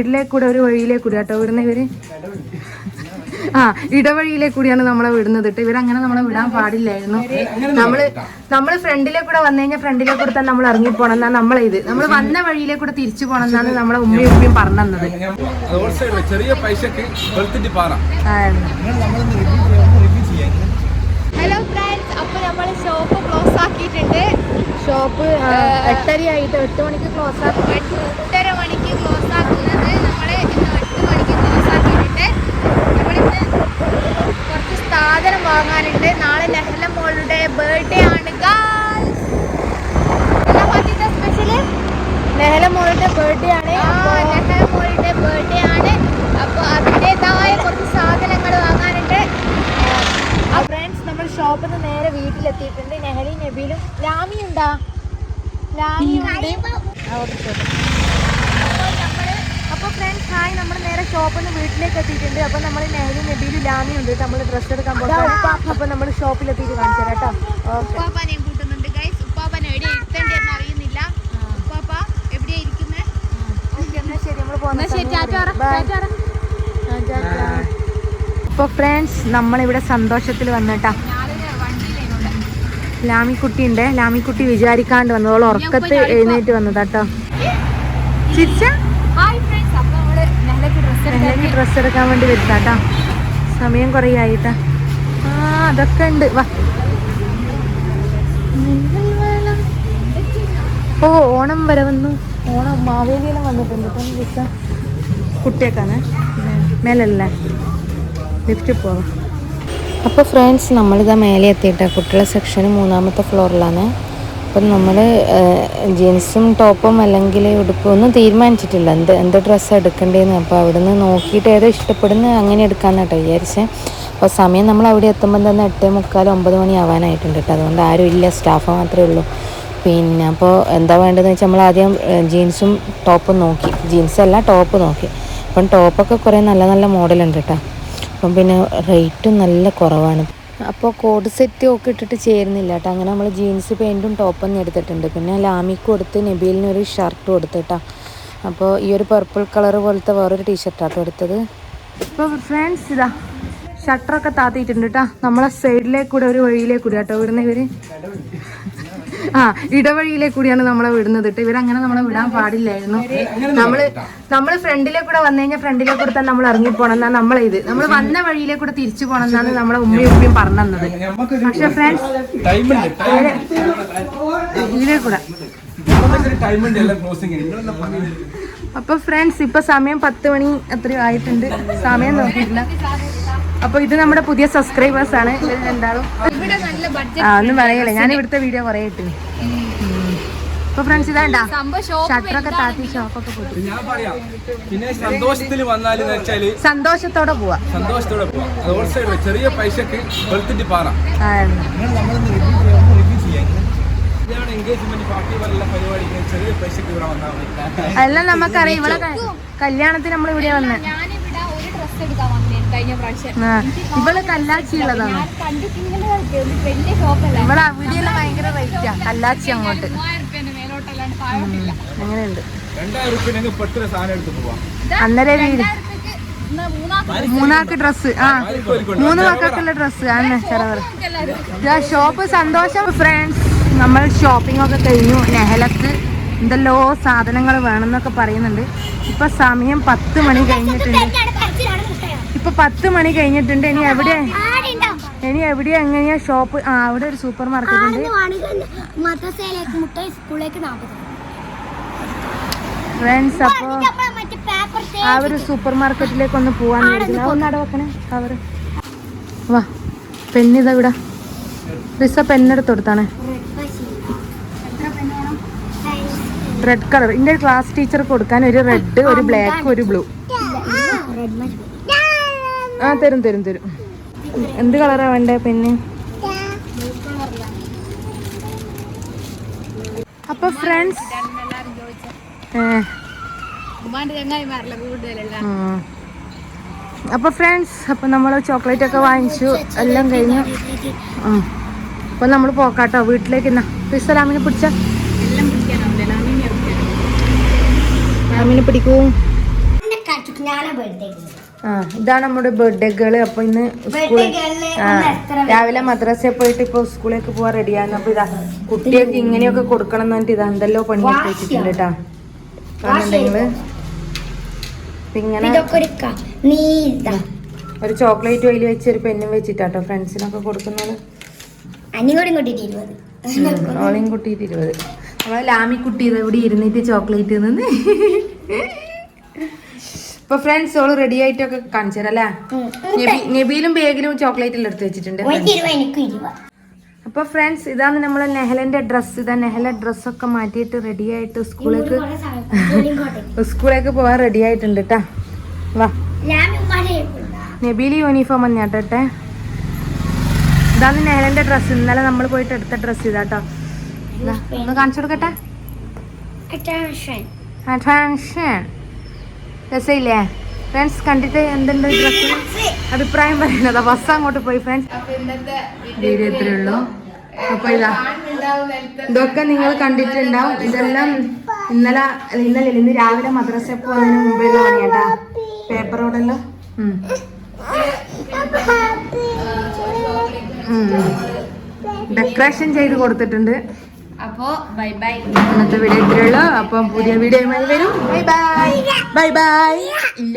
വീട്ടിലെ കൂടെ ഒരു വഴിയിലെ കൂടി കേട്ടോ വിടുന്ന ഇവർ? ആ ഇടവഴിയിലെ കൂടിയാണ് നമ്മളെ വിടുന്നത് കേട്ടോ ഇവരങ്ങനെ നമ്മളെ വിടാൻ പാടില്ലായിരുന്നു. നമ്മൾ നമ്മൾ ഫ്രണ്ടിലെ കൂടെ വന്നു കഴിഞ്ഞാൽ ഫ്രണ്ടിലെ കൂടെ തന്നെ നമ്മൾ ഇറങ്ങിപ്പോണം എന്നാ നമ്മളെ ഇത്. നമ്മൾ വന്ന വഴിയിലെ കൂടെ തിരിച്ചു പോണം എന്നാണ് നമ്മളെ ഉമ്മയും ഉമ്മയും പറഞ്ഞത് റോഡ് സൈഡിൽ ചെറിയ പൈസക്ക് ഹലോ ഫ്രണ്ട്സ് അപ്പൊ നമ്മൾ ഷോപ്പ് ക്ലോസ് ആക്കിയിട്ടുണ്ട് ഷോപ്പ് എട്ടരയായിട്ട് എട്ട് മണിക്ക് ക്ലോസ് ആക്കി എട്ടര മണിക്ക് ക്ലോസ് ആക്കുന്നത് നമ്മൾ ഇന്ന് എട്ട് മണിക്ക് ക്ലോസ് ആക്കിയിട്ടുണ്ട് നമ്മളിന്ന് കുറച്ച് സാധനം വാങ്ങാനുണ്ട്. നാളെ നെഹല മോളുടെ ബർത്ത്ഡേ ആണ് സ്പെഷ്യൽ നെഹല മോളുടെ ബർത്ത്ഡേ ആണ്. നെഹല മോളുടെ ബർത്ത്ഡേ ആണ്. അപ്പോൾ അതിന്റെതായ കുറച്ച് സാധനങ്ങൾ വാങ്ങാനുണ്ട്. ഫ്രണ്ട്സ് നമ്മൾ ഷോപ്പിൽ നിന്ന് നേരെ വീട്ടിലെത്തിയിട്ടുണ്ട്. നെഹലി നബീലും. ലാമിയുണ്ടാ? ലാമിയുണ്ട്. അപ്പോൾ ഫ്രണ്ട്സ് ഹായ് നമ്മൾ നേരെ ഷോപ്പിൽ നിന്ന് വീട്ടിലേക്ക് എത്തിയിട്ടുണ്ട്. അപ്പോൾ നമ്മൾ നേരെ നബീലും ലാമി ഉണ്ട്. നമ്മൾ ഡ്രസ്സ് എടുക്കാൻ പോകുന്നത് അപ്പോൾ നമ്മൾ ഷോപ്പിൽ എത്തിയിട്ട് കാണിച്ചു തരാം കേട്ടോ. ഓക്കെ കൂട്ടുന്നുണ്ട് ഗൈസ് ഉപ്പാപ്പൻ എവിടെ ഇരുത്തേണ്ടതെന്ന് അറിയുന്നില്ല. ഉപ്പാപ്പ എവിടെ ഇരിക്കുന്നത് ഓക്കെ എന്നാൽ ശരി. നമ്മൾ പോകുന്ന ശരി, ടാറ്റ പറ, ടാറ്റ പറ. അപ്പോൾ ഫ്രണ്ട്സ് നമ്മളിവിടെ സന്തോഷത്തിൽ വന്നിട്ടാ ലാമിക്കുട്ടി ഉണ്ട്. ലാമിക്കുട്ടി വിചാരിക്കാണ്ട് വന്നതോളം ഉറക്കത്ത് എഴുന്നേറ്റ് വന്നതാട്ടോ ചിരിച്ച ഹായ് ഫ്രണ്ട്സ് അപ്പോൾ നമ്മൾ നെഹലക്ക് ഡ്രസ്സ് എടുക്കാൻ വേണ്ടി വരുത്താട്ടാ സമയം കുറേ ആയിട്ടാ ആ അതൊക്കെ ഉണ്ട്. വാ. ഓ ഓണം വരെ വന്നു. ഓണം മാവേലിയെല്ലാം വന്നിട്ടുണ്ട് ഇപ്പം ദിവസം. കുട്ടിയൊക്കെയാണ്. മേലല്ലേ? ലിഫ്റ്റ് പോവാം. അപ്പോൾ ഫ്രണ്ട്സ് നമ്മളിതാ മേലെ എത്തിയിട്ട്. കുട്ടികളുടെ സെക്ഷൻ മൂന്നാമത്തെ ഫ്ലോറിലാണ് അപ്പം നമ്മൾ ജീൻസും ടോപ്പും അല്ലെങ്കിൽ ഉടുപ്പും ഒന്നും തീരുമാനിച്ചിട്ടില്ല. എന്ത് എന്ത് ഡ്രസ്സ് എടുക്കേണ്ടതെന്ന് അപ്പോൾ അവിടുന്ന് നോക്കിയിട്ട് ഏതോ ഇഷ്ടപ്പെടുന്ന അങ്ങനെ എടുക്കാമെന്നാട്ടോ വിചാരിച്ചേ. അപ്പോൾ സമയം നമ്മൾ അവിടെ എത്തുമ്പോൾ തന്നെ എട്ട് മുക്കാൽ ഒമ്പത് മണി ആവാനായിട്ടുണ്ട് കേട്ടോ. അതുകൊണ്ട് ആരും ഇല്ല. സ്റ്റാഫ് മാത്രമേ ഉള്ളൂ. പിന്നെ അപ്പോൾ എന്താ വേണ്ടതെന്ന് വെച്ചാൽ നമ്മൾ ആദ്യം ജീൻസും ടോപ്പും നോക്കി. ജീൻസ് അല്ല ടോപ്പ് നോക്കി. അപ്പം ടോപ്പൊക്കെ കുറേ നല്ല നല്ല മോഡലുണ്ട് കേട്ടോ. അപ്പം പിന്നെ റേറ്റും നല്ല കുറവാണ്. അപ്പോൾ കോഡ് സെറ്റ് ഒക്കെ ഇട്ടിട്ട് ചേരുന്നില്ല കേട്ടോ അങ്ങനെ നമ്മൾ ജീൻസ് പാന്റും ടോപ്പൊന്നും എടുത്തിട്ടുണ്ട്. പിന്നെ ലാമിക്ക് കൊടുത്ത് നബീലിന് ഒരു ഷർട്ട് കൊടുത്തിട്ടാ. അപ്പോൾ ഈ ഒരു പർപ്പിൾ കളർ പോലത്തെ വേറൊരു ടീഷർട്ടാട്ടോ എടുത്തത്. ഇപ്പോൾ ഫ്രണ്ട്സ് ഇതാ ഷട്ടറൊക്കെ താത്തിയിട്ടുണ്ട് കേട്ടോ നമ്മളെ സൈഡിലേക്കൂടെ ഒരു വഴിയിലേക്കൂടെ കൂടി കേട്ടോ ഇവിടുന്ന് ഇവർ. ആ ഇടവഴിയിലെ കൂടിയാണ് നമ്മളെ വിടുന്നത് കേട്ടോ ഇവരങ്ങനെ നമ്മളെ വിടാൻ പാടില്ലായിരുന്നു. നമ്മൾ നമ്മൾ ഫ്രണ്ടിലെ കൂടെ വന്നു കഴിഞ്ഞാൽ ഫ്രണ്ടിലെ കൂടെ തന്നെ നമ്മൾ ഇറങ്ങിപ്പോണം എന്നാ നമ്മളെ ഇത്. നമ്മൾ വന്ന വഴിയിലെ കൂടെ തിരിച്ചു പോണം എന്നാണ് നമ്മളെ ഉമ്മയും ഉമ്മയും പറഞ്ഞു തന്നത് പക്ഷെ ഫ്രണ്ട്സ് ഇതിലെ കൂടെ. അപ്പൊ ഫ്രണ്ട്സ് ഇപ്പൊ സമയം പത്ത് മണി അത്രയും ആയിട്ടുണ്ട്. സമയം നോക്കിയിട്ടില്ല. അപ്പൊ ഇത് നമ്മുടെ പുതിയ സബ്സ്ക്രൈബേഴ്സ് ആണ് ഇവർ രണ്ടാളും ആ ഒന്നും പറയല്ലേ. ഞാൻ ഇവിടുത്തെ വീഡിയോ കുറേ ഇട്ടിന്. അപ്പൊ ഫ്രണ്ട്സ് ഇതാണ്ടാ? ഷട്ടറൊക്കെ താത്തി ഷോപ്പൊക്കെ പോയി ഞാൻ പറയാം. പിന്നെ സന്തോഷത്തിൽ വന്നാലെന്ന് വെച്ചാൽ സന്തോഷത്തോടെ പോവാ. സന്തോഷത്തോടെ പോവാം. ചെറിയ പൈസക്ക് വെളുത്തിട്ട് പാറ. എല്ലാം നമുക്കറിയാം. ഇവിടെ കല്യാണത്തിന് നമ്മൾ ഇവിടെ വന്ന്. ഞാനിവിടെ ഒരു ഡ്രസ് എടുക്കാൻ വന്നേ കഴിഞ്ഞ പ്രാവശ്യം. ആ, ഇവൾ കല്ലാച്ചി ഉള്ളതാണ്. ഞാൻ കണ്ടിട്ട് ഇങ്ങനെ വലിയ ഷോപ്പല്ല അവിടെയെല്ലാം ഭയങ്കര റേറ്റാ കല്ലാച്ചി അങ്ങോട്ട്. അങ്ങനെയുണ്ട്. അന്നേരം മൂന്നാൾക്ക് മൂന്നാക്ക് ഡ്രസ് ആ. മൂന്ന് മക്കൾക്കുള്ള ഡ്രസ് ആണ് ചെറവർ ഷോപ്പ് സന്തോഷം ഫ്രണ്ട്സ് നമ്മൾ ഷോപ്പിംഗ് ഒക്കെ കഴിഞ്ഞു. നെഹലത്ത് എന്തെല്ലോ സാധനങ്ങൾ വേണമെന്നൊക്കെ പറയുന്നുണ്ട്. ഇപ്പൊ സമയം പത്ത് മണി കഴിഞ്ഞിട്ടുണ്ട്. ഇപ്പൊ പത്ത് മണി കഴിഞ്ഞിട്ടുണ്ട്. ഇനി എവിടെ? ഇനി എവിടെയാ എങ്ങനെയാ ഷോപ്പ് ആ അവിടെ ഒരു സൂപ്പർ മാർക്കറ്റ് ഉണ്ട്. ഫ്രണ്ട്സ് അപ്പോ ആ ഒരു സൂപ്പർ മാർക്കറ്റിലേക്ക് ഒന്ന് പോവാൻ അടവക്കണേ കവറ്. വാ പെണ്ണിതാ ഇവിടെ. റിസ പെണ്ണെടുത്ത് കൊടുത്താണ്. റെഡ് കളർ ഇന്റെ ക്ലാസ് ടീച്ചർ കൊടുക്കാൻ ഒരു റെഡ് ഒരു ബ്ലാക്ക് ഒരു ബ്ലൂ ആ തരും തരും തരും. എന്ത് കളറാ വേണ്ടേ പിന്നെ അപ്പൊ ഫ്രണ്ട്സ്. അപ്പൊ ഫ്രണ്ട്സ് അപ്പൊ നമ്മൾ ചോക്ലേറ്റ് ഒക്കെ വാങ്ങിച്ചു എല്ലാം കഴിഞ്ഞു. അപ്പൊ നമ്മൾ പോക്കാട്ടോ വീട്ടിലേക്ക് എന്നാ റിസലാമിനെ പിടിച്ച? ലാമിനെ പിടിക്കൂ. ഞാനാ ബർത്ത്ഡേ ആ ഇതാണ് നമ്മുടെ ബർത്ത്ഡേ ഗേൾ അപ്പൊ ഇന്ന് സ്കൂളിൽ ആ രാവിലെ മദ്രസയിൽ പോയിട്ട് ഇപ്പൊ സ്കൂളിലേക്ക് പോവാൻ റെഡിയാണ് അപ്പൊ ഇതാ കുട്ടികൾക്ക് ഇങ്ങനെയൊക്കെ കൊടുക്കണം എന്ന് പറഞ്ഞിട്ട് ഇതാ പണി വെച്ചിട്ടുണ്ട് കേട്ടാ ഇങ്ങനെ ഒരു ചോക്ലേറ്റ് ഓയിൽ വെച്ച് ഒരു പെന്നും വെച്ചിട്ടാട്ടോ ഫ്രണ്ട്സിനൊക്കെ കൊടുക്കുന്നത്. ഓളിയും കുട്ടിയിട്ട് ഇരുപത്. നമ്മളെ ലാമിക്കുട്ടി ഇത് ഇവിടെ ഇരുന്നിട്ട് ചോക്ലേറ്റ് നിന്ന് ഇപ്പൊ ഫ്രണ്ട്സ് ഓൾ റെഡി ആയിട്ടൊക്കെ കാണിച്ചതല്ലേ ഉം. നബിയിലും ബേഗിലും ചോക്ലേറ്റിൽ എടുത്ത് വെച്ചിട്ടുണ്ട്. അപ്പൊ ഫ്രണ്ട്സ് ഇതാണ് നമ്മളെ നെഹലന്റെ ഡ്രസ്സ് ഇതാ നെഹല ഡ്രസ്സൊക്കെ മാറ്റിയിട്ട് റെഡി ആയിട്ട് സ്കൂളിലേക്ക് സ്കൂളിലേക്ക് പോകാൻ റെഡി ആയിട്ടുണ്ട് കേട്ടാ വാ. നബീൽ യൂണിഫോം തന്നെയാട്ടെ ഇതാണ് നെഹലന്റെ ഡ്രസ്സ് ഇന്നലെ നമ്മൾ പോയിട്ട് എടുത്ത ഡ്രസ്സ് ഇതാട്ടോ കേട്ടോ ഒന്ന് കാണിച്ചു കൊടുക്കട്ടെ? അറ്റൻഷൻ രസമില്ലേ ഫ്രണ്ട്സ് കണ്ടിട്ട് എന്തുണ്ട് ഡ്രസ്സിന് അഭിപ്രായം പറയുന്നത് ബസ് അങ്ങോട്ട് പോയി ഫ്രണ്ട്സ് വീഡിയോ ഇത്രേ ഉള്ളൂ അപ്പൊ ഇതാ ഇതൊക്കെ നിങ്ങൾ കണ്ടിട്ടുണ്ടാവും ഇതെല്ലാം ഇന്നലെ ഇന്നലെ ഇന്ന് രാവിലെ മദ്രസ പോകുന്നതിന് മുമ്പുള്ള പേപ്പർ പേപ്പറോടെല്ലാം ഡെക്കറേഷൻ ചെയ്ത് കൊടുത്തിട്ടുണ്ട് അപ്പോ ബൈ ബൈ. ഇന്നത്തെ വീഡിയോ ഇത്രേ ഉള്ളൂ. അപ്പം പുതിയ വീഡിയോ വരും. Bye bye. Bye bye. ഇല്ല